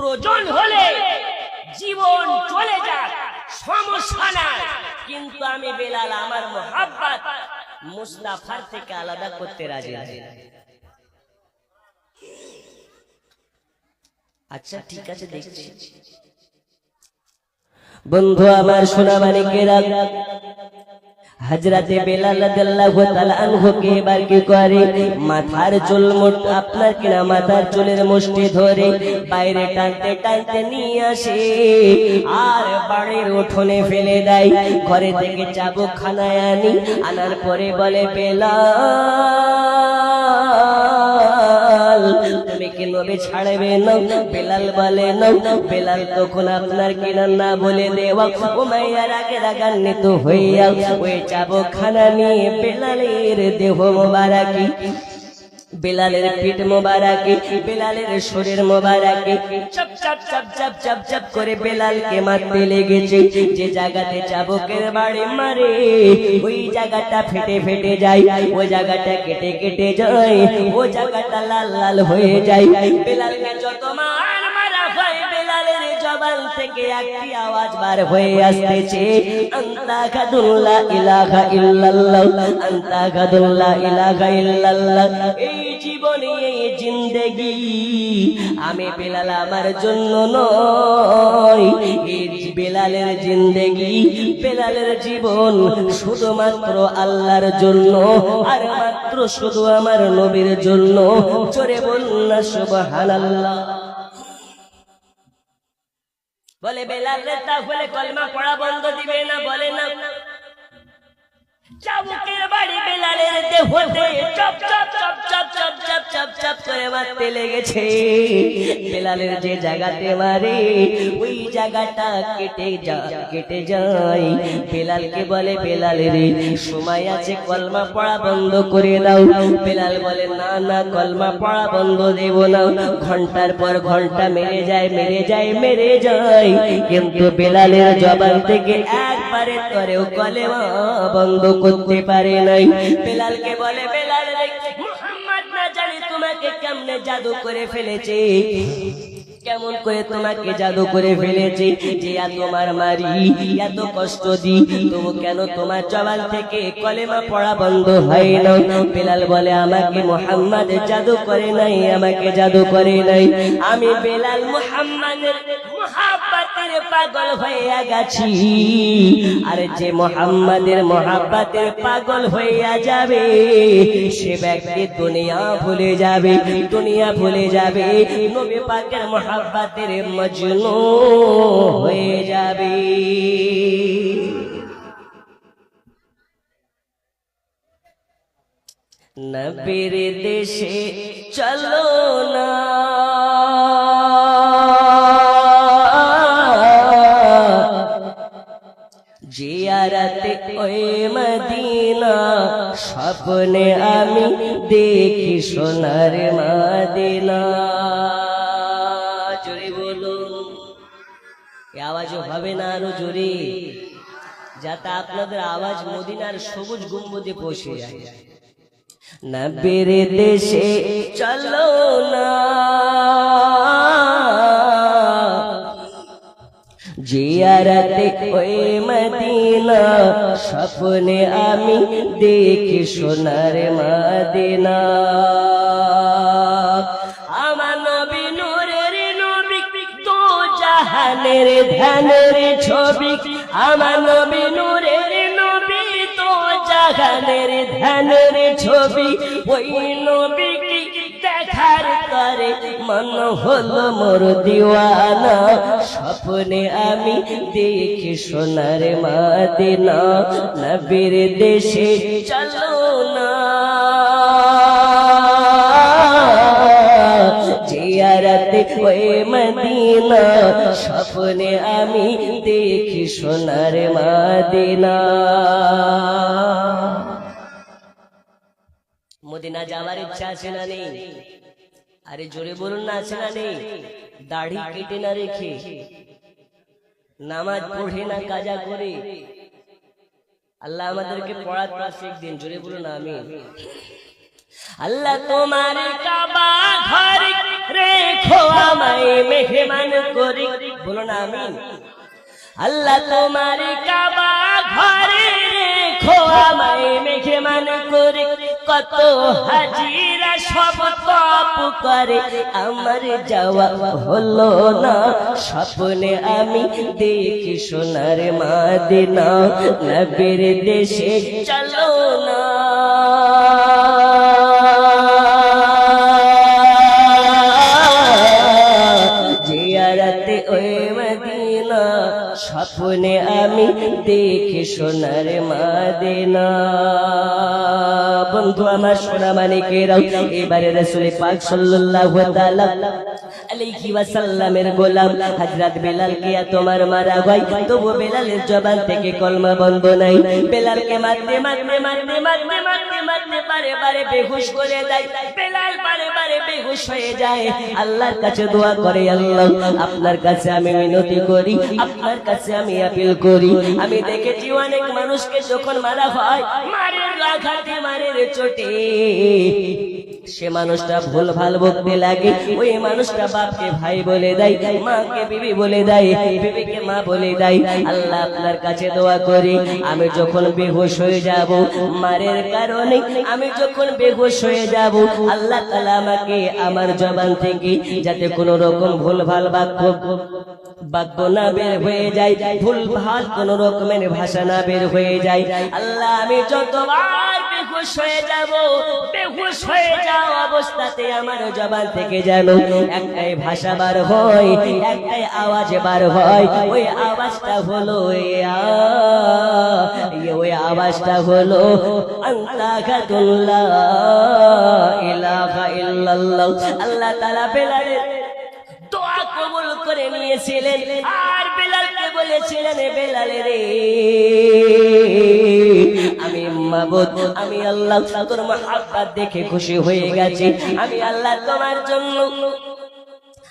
প্রয়োজন হলে জীবন চলে যাক, সমস্যা নাই। কিন্তু আমি বেলাল, আমার মোহাব্বত মুস্তাফার থেকে আলাদা করতে রাজি আছি। আচ্ছা ঠিক আছে, দেখছি। বন্ধু, আমার সোনা মানিকেরা হাজরাতে বেলাল রাদিয়াল্লাহু তাআলা আনহুকে এবার কি করে? মাথার চুল মুঠ আপনার কিনা? মাথার চুলের মুষ্টি ধরে বাইরে টানতে টানতে নিয়ে আসে। আর বাড়ির উঠোনে ফেলে দেয়। ঘরে থেকে চাবুক খানায় আনি। আনার পরে বলে, বেলাল নবী ছাড়বে না বেলাল বলে না বেলাল তখন আপনার কিনা না বলে দেওয়া? ও মাইয়ার আগে রাগান্বিত হইয়া, ওই চাবো খানা নিয়ে বেলালের দেহ মোবারকি। বেলালের পিঠ মোবারকে, বেলালের শরীর মোবারকে। চাপ চাপ চাপ চাপ চাপ চাপ করে বেলালকে মারতে লেগেছে। যে জায়গাতে চাবকের বাড়ি মারে, ওই জায়গাটা ফেটে ফেটে যায়। ওই জায়গাটা কেটে কেটে যায়, ও জায়গাটা লাল লাল হয়ে যায়। বেলালকে যত মার জবান থেকে একটি আওয়াজ বার হয়ে আসতেছে। আন্তা গাদুল্লা ইলাহা ইল্লাল্লাহ, আন্তা গাদুল্লা ইলাহা ইল্লাল্লাহ। এই জীবনে এই জিন্দেগি আমি বেলাল আমার জন্য নয়। এই বেলালের জিন্দেগি বেলালের জীবন শুধুমাত্র আল্লাহর জন্য, আর মাত্র শুধু আমার নবীর জন্য। চোরে বন্যা সুবহানাল্লাহ। বলে বেলাল রে তাহলে কলমা পড়া বন্ধ দিবে না? বলে না। চাবুকের বাড়ি বেলালের দেহতে চপ চপ চপ চপ চপ চপ চপ চপ করে মারতে লেগেছে। বেলালের যে জায়গাতে মারে ওই জায়গাটা কেটে কেটে যায়। বেলালকে বলে সময় আছে, কলমা পড়া বন্ধ করে দাও। বেলাল বলে, না না, কলমা পড়া বন্ধ দেব না। ঘণ্টার পর ঘণ্টা মেরে যায় মেরে যায় মেরে যায়। কিন্তু বেলালের থেকে একবারে করেও কলেমা বন্ধ করতে পারে নাই। বেলালকে বলে, বেলাল মুহাম্মদ না জানি তোমাকে কেমনে জাদু করে ফেলেছে। কেমন করে তোমাকে জাদু করে ফেলেছে যে তোমার মারি এত কষ্ট দি, তবু কেন তোমার জবান থেকে কলেমা পড়া বন্ধ হয় না? বেলাল বলে, আমাকে মোহাম্মদ জাদু করে নাই, আমাকে জাদু করে নাই। আমি বেলাল মোহাম্মদের মোহাব্বতের পাগল হইয়া গেছি। আর যে মোহাম্মদের মোহাব্বতের পাগল হইয়া যাবে, সে ব্যক্তি দুনিয়া ভুলে যাবে, দুনিয়া ভুলে যাবে, নবী পাকের মোহাব্বতের মজনু হয়ে যাবে। নবীর দেশে চলো না। জিয়ারতে ওই মদিনা, স্বপ্নে আমি দেখি সোনার মদিনা। জোরে বলুন, এ আওয়াজও হবে না আরও জোরে? যাতে আপনাদের আওয়াজ মদিনার সবুজ গম্বুজে পৌঁছে যায়। নবীর দেশে চলো না। জিয়ারতে ওই মদিনা, স্বপ্নে আমি দেখি সোনার মদিনা। আমার নবী নূরের নবী, তো জাহানের ধ্যানের ছবি। আমার নবী নূরের নবী, তো জাহানের ধ্যানের ছবি। ওই নবী করে মন হলো মোর দিওয়ানা। স্বপ্নে আমি দেখি সোনার মাদিনা। নবীর দেশে চলো না। ওই মদিনা। স্বপ্নে আমি দেখি সোনার মাদিনা। মদিনা যাওয়ার ইচ্ছা আছে না নেই? আরে জোরে বলুন না, আছে না নেই? দাড়ি কেটে না রেখে, নামাজ পড়ে না কাজা করে। আল্লাহ আমাদেরকে পড়ার তৌফিক দিন, জোরে বলুন আমি আল্লাহ তোমার কাবা ঘর মেহমান করি। বলো না আমিন। আল্লাহ তোমার কাবা ঘরে আমায় মেহমান করে, কত হাজিরা সব পাপ করে। আমার যাওয়া হলো না, স্বপ্নে আমি দেখি সোনার মাদিনা, নবীর দেশে চলো না। স্বপ্নে আমি দেখি সোনার মাদিনা। বন্ধু আমার সোনা এবারে পাক আল্লাহর কাছে দোয়া করে আল্লাহ, আপনার কাছে আমি মিনতি করি, আপনার কাছে আমি আপিল করি। আমি দেখেছি অনেক মানুষকে যখন মারা হয় চোটে। সে মানুষটা ভুল ভালো বকতে লাগে, ওই মানুষটা বাপকে ভাই বলে দেয়, মাকে বিবি বলে দেয়, বিবিকে মা বলে দেয়, আল্লাহ আপনার কাছে দোয়া করি, আমি যখন বেহুশ হয়ে যাব, মারের কারণে আমি যখন বেহুশ হয়ে যাব, আল্লাহ তাআলা আমাকে আমার জবান থেকে যাতে কোনো রকম ভুল ভালো বাক্য বাক্য না বের হয়ে যায় ভুল ভালো কোন রকমের ভাষা না বের হয়ে যায়। আল্লাহ, আমি যতবার অবস্থাতে আমার জবান থেকে যেন একটাই ভাষা বার হয়, একটাই আওয়াজ বার হয়। ওই আওয়াজটা হলো ওই আওয়াজটা হলো আল্লাহ দোয়া কবুল করে নিয়েছিলেন। আর বেলালকে বলেছিলেন বেলালে রে, আমি মাবুদ, আমি আল্লাহ, তোর মহাব্বত দেখে খুশি হয়ে গেছি। আমি আল্লাহ তোমার জন্য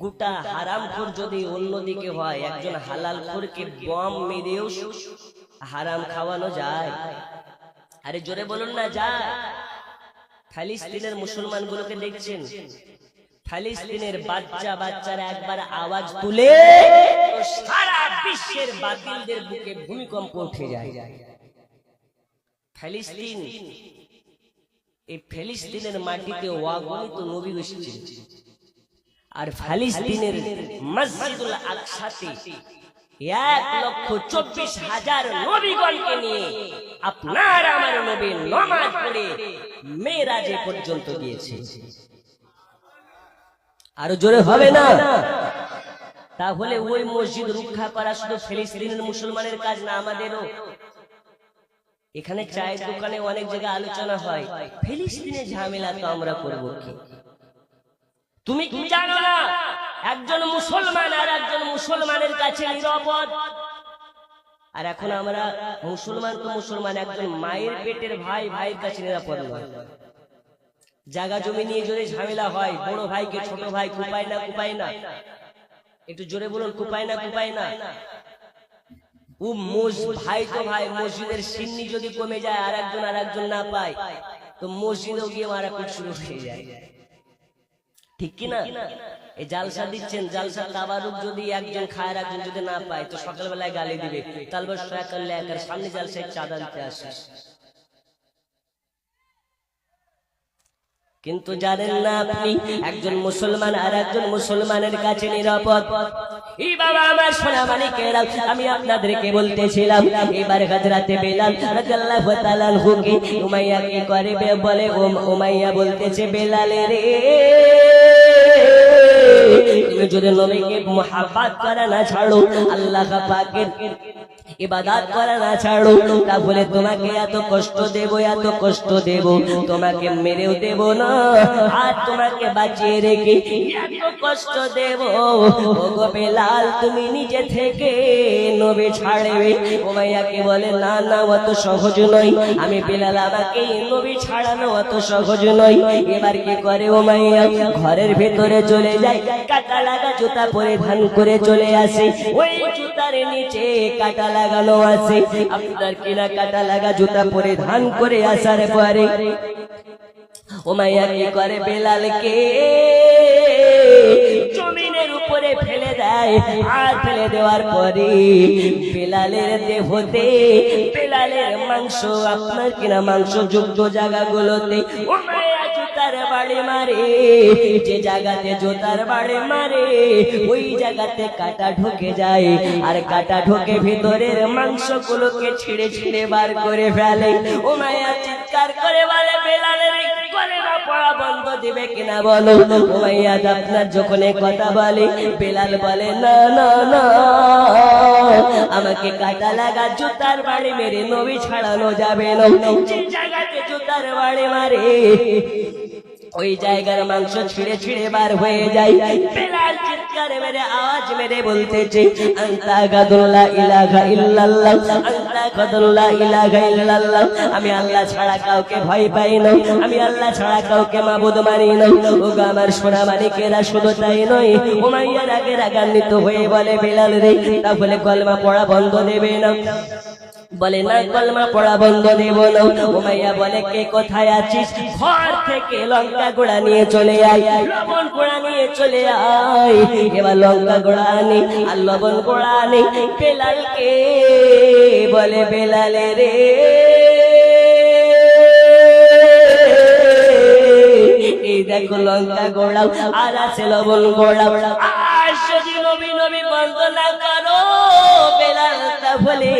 গোটা হারাম খোর যদি অন্যদিকে হয়, একজন হালাল খোরকে বম মেরেও হারাম খাওয়ানো যায়। আরে জোরে বলুন না, যায়। ফিলিস্তিনের মুসলমানগুলোকে দেখছেন। ফিলিস্তিনের বাচ্চা বাচ্চারা একবার আওয়াজ তুলে সারা বিশ্বের বাতিলদের বুকে ভূমিকম্প উঠে যায়। ফিলিস্তিন, এই ফিলিস্তিনের মাটিতে ওয়াগনিত নবী এসেছিল আর ফিলিস্তিনের মসজিদুল আকসাতে এক লক্ষ চব্বিশ হাজার নবীগণকে নিয়ে আপনার আমার নবী নমাজ পড়ে মেয়েরাজে পর্যন্ত গিয়েছে। আরও জোরে হবে না? তাহলে ওই মসজিদ রক্ষা করা শুধু ফিলিস্তিনের মুসলমানের কাজ না, আমাদেরও। এখানে চায়ের দোকানে অনেক জায়গায় আলোচনা হয় ফিলিস্তিনের ঝামেলা তো আমরা করব কি? তুমি কি জানো না? একজন মুসলমান আর একজন মুসলমানের কাছে নিরাপদ। আর এখন আমরা মুসলমান তো মুসলমান, একজন মায়ের পেটের ভাই, ভাইয়ের কাছে নিরাপদ নয়। জায়গা জমি নিয়ে যদি ঝামেলা হয়, বড় ভাইকে ছোট ভাই, কুপায় না কুপায় না। একটু জোরে বলুন, কুপায় না কুপায় না। ও মোজ, ভাই তো ভাই, মসজিদের সিন্নি যদি কমে যায় আর একজন আর একজন না পায়, তো মসজিদেও গিয়ে মারাপিট শুরু হয়ে যায়। ঠিক কি না এই জালসা দিচ্ছেন, জালসা তাবারুক যদি একজন খায় একজন যদি না পায়, তো সকালবেলায় গালি দিবে। তালবার সয়া করলে একার সামনে জালসায় চাঁদা দিতে আসিস কিন্তু জানেন না আপনি, একজন মুসলমান আর একজন মুসলমানের কাছে নিরাপদ। আমি আপনাদেরকে বলতেছিলাম, এবার হাজরাতে বেলাল রাদিয়াল্লাহু তাআলা আনহুকে উমাইয়া কি করে বলে? উম- উমাইয়া বলতেছে বেলালে রে যদি নবীকে মোহাব্বত করা না ছাড়ো আল্লাহ পাকের ইবাদত করা না ছাড়ো তাহলে তোমাকে এত কষ্ট দেব এত কষ্ট দেব তোমাকে মেরেও দেব না। আর তোমাকে বাঁচিয়ে রেখে এত কষ্ট দেব। ওগো বেলাল তুমি নিজে থেকে নবী ছাড়বে। উমাইয়াকে বলে না না অত সহজ নয়। আমি বেলাল আমাকে নবী ছাড়ানো অত সহজ নয়। এবার কি করে উমাইয়া ঘরের ভেতরে চলে যায় কাটা লাগা জুতা পরিধান করে চলে আসে। ওই জুতার নিচে কাটা লাগানো আছে। আপনার কিনা কাটা লাগা জুতা পরিধান করে আসার পরে ওমাইয়া কি করে বেলালকে? জমিনের উপরে ফেলে দেয়, আর ফেলে দেওয়ার পরে বেলালের দেহতে বেলালের মাংস, আপনার কিনা মাংস যুক্ত জায়গাগুলোতে জুতার বাড়ি মারে, যে জায়গাতে জুতার বাড়ি মারে, ওই জায়গাতে কাটা ঢুকে যায়। আর কাটা ঢুকে ভিতরের মাংসগুলোকে ছিঁড়ে ছিঁড়ে বার করে ফেলে। ওমাইয়া চিৎকার করে বলে আমাকে কাটা লাগা জুতার বাড়ি মেরে নবী ছাড়ানো যাবে না। যে জায়গাতে জুতার বাড়ি মারে ওই জায়গার মাংস ছিঁড়ে ছিঁড়ে বার হয়ে যায়। বেলাল চিৎকার মেরে আওয়াজ মেরে বলতেছে, আন্তা গাদুল্লাহ ইলাহা ইল্লাল্লাহ, আন্তা গাদুল্লাহ ইলাহা ইল্লাল্লাহ, আমি আল্লাহ ছাড়া কাউকে ভয় পাই না, আমি আল্লাহ ছাড়া কাউকে মাবুদ মানি না। ও আমার সোনা শুধু তাই নয় উমাইয়া রাগে রাগান্বিত হয়ে বলে, বেলাল রে, তাহলে কলমা পড়া বন্ধ দেবে না। বলে, না কলমা পড়া বন্ধ দেব না। উমাইয়া বলে, কে কোথায় আছিস? ঘর থেকে লঙ্কা গোড়া নিয়ে চলে আয়, লবণ গোড়া নিয়ে চলে আয়। এবার লঙ্কা গোড়া আনি, আর লবণ গোড়া আনি, বেলালকে বলে, বেলালে রে দেখো লঙ্কা গোড়াও, আর আছে লবণ গোড়াও। তাহলে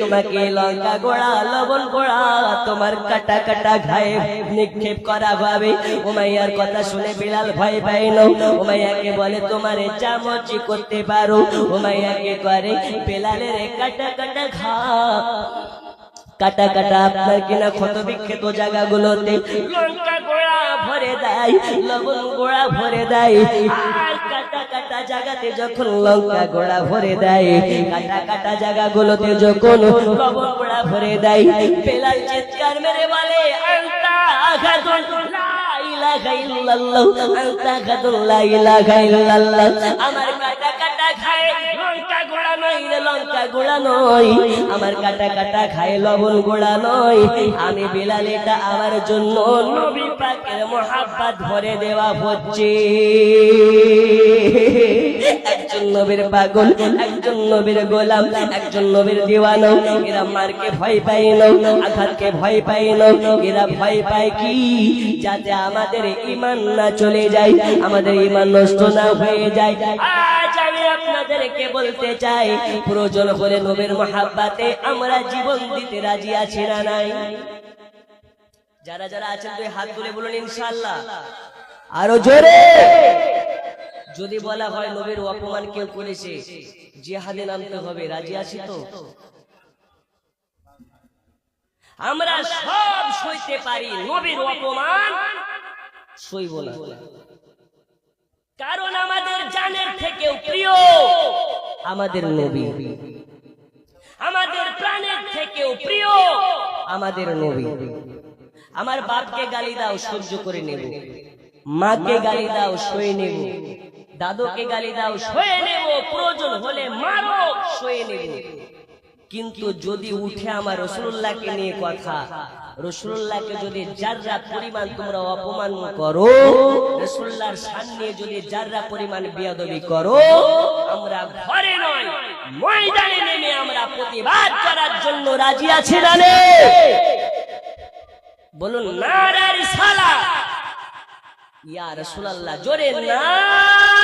তোমাকে লঙ্কা গোড়া, লবণ গোড়া, তোমার কাটা কাটা ঘায়ে নিক্ষেপ করা হবে। উমাইয়ার কথা শুনে বিলাল ভয় পায় না। উমাইয়াকে বলে, তোমার চামচি করতে পারো। উমাইয়াকে করে, বেলালের কাটা কাটা ঘা, কাটা কাটা আপনার কিনা ক্ষত বিক্ষত জায়গাগুলোতে। লঙ্কা গোড়া ভরে দেয়, লবণ গোড়া ভরে দেয়। জায়গাতে যখন লঙ্কা গোড়া ভরে দেয় কাটা কাটা জায়গাগুলোতে যখন লবণ গোড়া ভরে দেয়, বেলাল চিৎকার মেরে বলে আমার কাটা কাটা খায় লঙ্কা লঙ্কা গোড়া নয়, আমার কাটা কাটা খায় লবণ গোড়া নয়। আমি বিলাল এটা আমার জন্য নবী পাকের মহাব্বাত ভরে দেওয়া হচ্ছে। একজন নবীর পাগল, একজন নবীর গোলাম, একজন নবীর দিওয়ানো। এরা মারকে ভয় পাই না, আঘাতকে ভয় পাই না। এরা ভয় পায় কি? যাতে আমাদের ইমান না চলে যায়, আমাদের ইমান নষ্ট না হয়ে যায়। আজ আমি আপনাদেরকে বলতে চাই, প্রয়োজন হলে নবীর মহাব্বাতে আমরা জীবন দিতে রাজি আছি না নাই? যারা যারা আছেন তুই হাত তুলে বলুন আরও জোরে! যদি বলা হয় নবীর অপমান কেউ করেছে, জিহাদে নামতে হবে, রাজি আছি তো? আমরা সব সইতে পারি নবীর অপমান, সইব না। কারণ আমাদের জানের থেকেও প্রিয় আমাদের নবী। আমাদের প্রাণের থেকেও প্রিয় আমাদের নবী। আমার বাপকে গালি দাও, সহ্য করে নেব। মাকে গালি দাও, সয়ে নেব। দাদুকে গালি দাও সয়ে নেব প্রয়োজন হলে মারো সয়ে নেব। কিন্তু যদি উঠে আমার রসুল্লাহকে নিয়ে কথা রসুল্লাহকে যদি যাররা পরিমাণ তোমরা অপমান করো রসুল্লাহর সামনে যদি যাররা পরিমাণ বিয়াদবি করো আমরা ঘরে নয় ময়দানে নেমে আমরা প্রতিবাদ করার জন্য রাজি আছি না নে? বলুন নারার সালা। ইয়া রসুল্লাহ জোরে নারার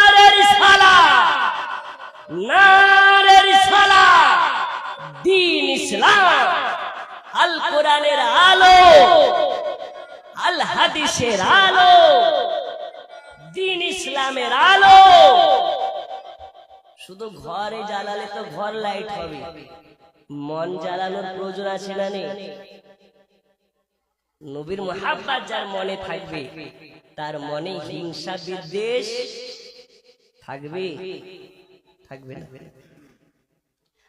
ইসলাম। আল কোরআনের আলো। আল আলো। দিন ইসলামের আলো। শুধু ঘরে জ্বালালে তো ঘর লাইট হবে। মন জ্বালানোর প্রয়োজন আছে না নেই? নবীর মোহাব্বাত যার মনে থাকবে, তার মনে হিংসা বিদ্বেষ থাকবে। থাকবে না।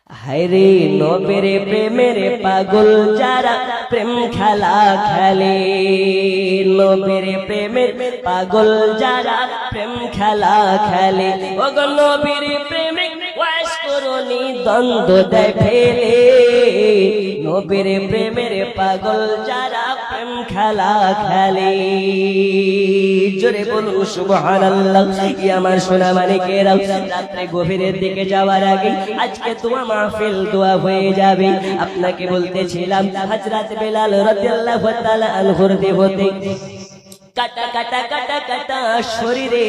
হায়রে নবের প্রেমের পাগল যারা প্রেম খেলা খেলে। নবের প্রেমের পাগল যারা প্রেম খেলা খেলে। ওগো নবীর প্রেমে ওয়াস করনি দ্বন্দ্ব দেয় ফেলে নবীর প্রেমের পাগল যারা প্রেম খেলা খেলে। জোরে বলুন, সুবহানাল্লাহ কি আমার সোনা মানিকেরা রাত্রে গভীরের দিকে যাওয়ার আগে আজকে তোমার মাহফিল দোয়া হয়ে যাবে। আপনাকে বলতেছিলাম, হযরত বেলাল রাদিয়াল্লাহু তাআলা আনহুর দেহতে কাটা কাটা কাটা কাটা শরীরে।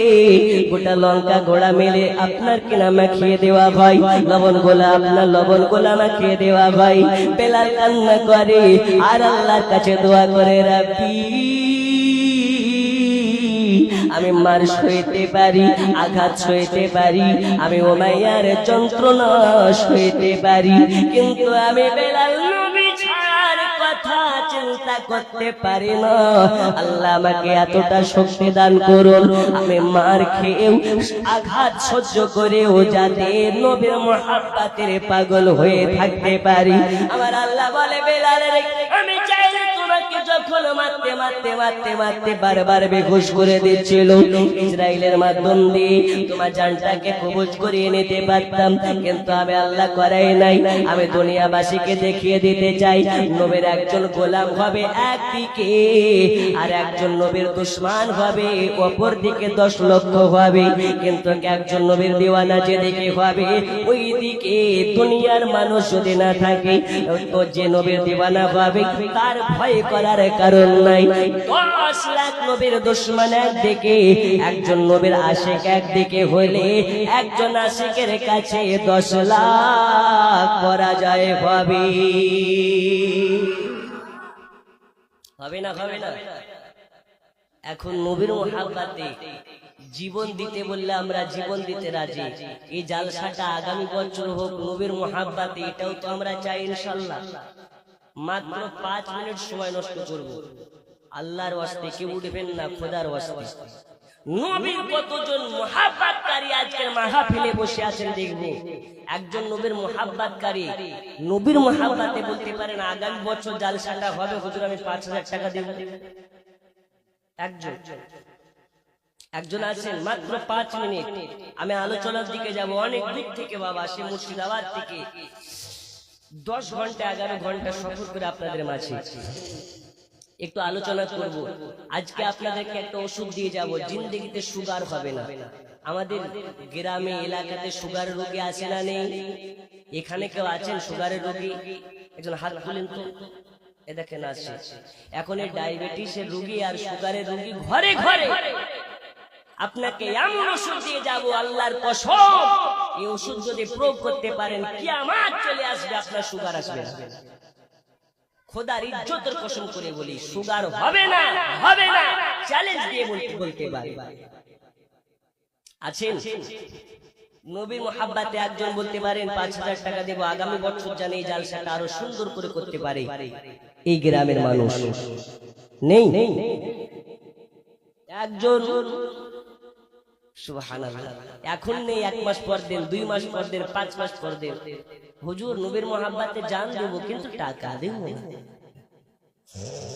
গোটা লঙ্কা গোড়া মেলে আপনার কিনা মাখিয়ে দেওয়া ভাই। লবণ গোলা আপনার লবণ গোলা মাখিয়ে দেওয়া ভাই। বেলাল কান্না করে, আর আল্লাহর কাছে দোয়া করে রাখি আমি মার সইতে পারি, আঘাত সইতে পারি, আমি ওমাইয়ার যন্ত্রণা সইতে পারি। কিন্তু আমি বেলাল চিন্তা করতে পারি না আল্লাহ আমাকে এতটা শক্তি দান করুন। আমি মার খেয়েও আঘাত সহ্য করেও যাতে নবীর পাগল হয়ে থাকতে পারি। আমার আল্লাহ বলে, বেলালে আমি তোমাকে যখন মারতে মারতে মারতে মারতে বারবার বেঘুষ করে দিচ্ছিল। ইসরায়েলের মাধ্যম দিয়ে তোমার জানটাকে কবজ করিয়ে নিতে পারতাম, কিন্তু আমি আল্লাহ করাই নাই। আমি দুনিয়াবাসীকে দেখিয়ে দিতে চাই, নবীর একজন গোলাম হবে একদিকে, আর একজন নবীর দুশ্মান হবে অপর দিকে দশ লক্ষ হবে। কিন্তু একজন নবীর দিওয়ানা যেদিকে হবে, ওই দিকে দুনিয়ার মানুষ যদি না থাকে, তো যে নবীর দিওয়ানা হবে তার ভয় করার কারণ নাই। দশ লাখ নবীর দুশ্মন একদিকে, একজন নবীর আশেক একদিকে হলে একজন আশেকের কাছে দশ লাখ পরাজয় হবে। হবে না হবে না? এখন নবীর মোহাব্বাতে জীবন দিতে বললে আমরা জীবন দিতে রাজি। এই জালসাটা আগামী বছর হোক নবীর মোহাব্বাতে, এটাও তো আমরা চাই ইনশাল্লাহ। মাত্র পাঁচ মিনিট সময় নষ্ট করব। আল্লাহর ওয়াস্তে কেউ উঠবেন না, খোদার ওয়াস্তে। নবীর কতজন মোহাব্বাতকারী আজকের মাহফিলে বসে আছেন দেখব। একজন নবীর মোহাব্বাতকারী, নবীর মোহাব্বাতে বলতে পারেন, আগামী বছর জালসাটা হবে, হুজুর আমি পাঁচ হাজার টাকা দেব। একজন। একজন আছেন মাত্র পাঁচ মিনিট। আমি আলোচনার দিকে যাব অনেক দূর থেকে বাবা সে মুর্শিদাবাদ থেকে দশ ঘণ্টা এগারো ঘণ্টা সফর করে আপনাদের মাঝে। একটু আলোচনা করব। আজকে আপনাদেরকে একটা ওষুধ দিয়ে যাব জিন্দগিতে সুগার হবে না। আমাদের গ্রামে এলাকাতে সুগার রোগী আছে না নেই। এখানে কেউ আছেন সুগারের রোগী? একজন হাত খুলেন তো। এ দেখেন আছে। এখন এই ডায়াবেটিসের রোগী আর সুগারের রোগী ঘরে ঘরে আপনাকে এমন ওষুধ দিয়ে যাব আল্লাহর কসম। এই ওষুধ যদি প্রয়োগ করতে পারেন কি আমার চলে আসবে আপনার সুগার আসবে। খোদার ইজ্জতের কসম করে বলি সুগার হবে না হবে না। চ্যালেঞ্জ দিয়ে বলতে বলতে পারি। আছেন? নবী মোহাব্বাতে একজন বলতে পারেন পাঁচ হাজার টাকা দেবো আগামী বছর জানি এই জালসাটা আরও সুন্দর করে করতে পারে। এই গ্রামের মানুষ। নেই? একজন এখন নেই, এক মাস পর দেন, দুই মাস পর দেন, পাঁচ মাস পর দেন। হুজুর, নবীর মোহাব্বাতে জান দেবো, কিন্তু টাকা দেবো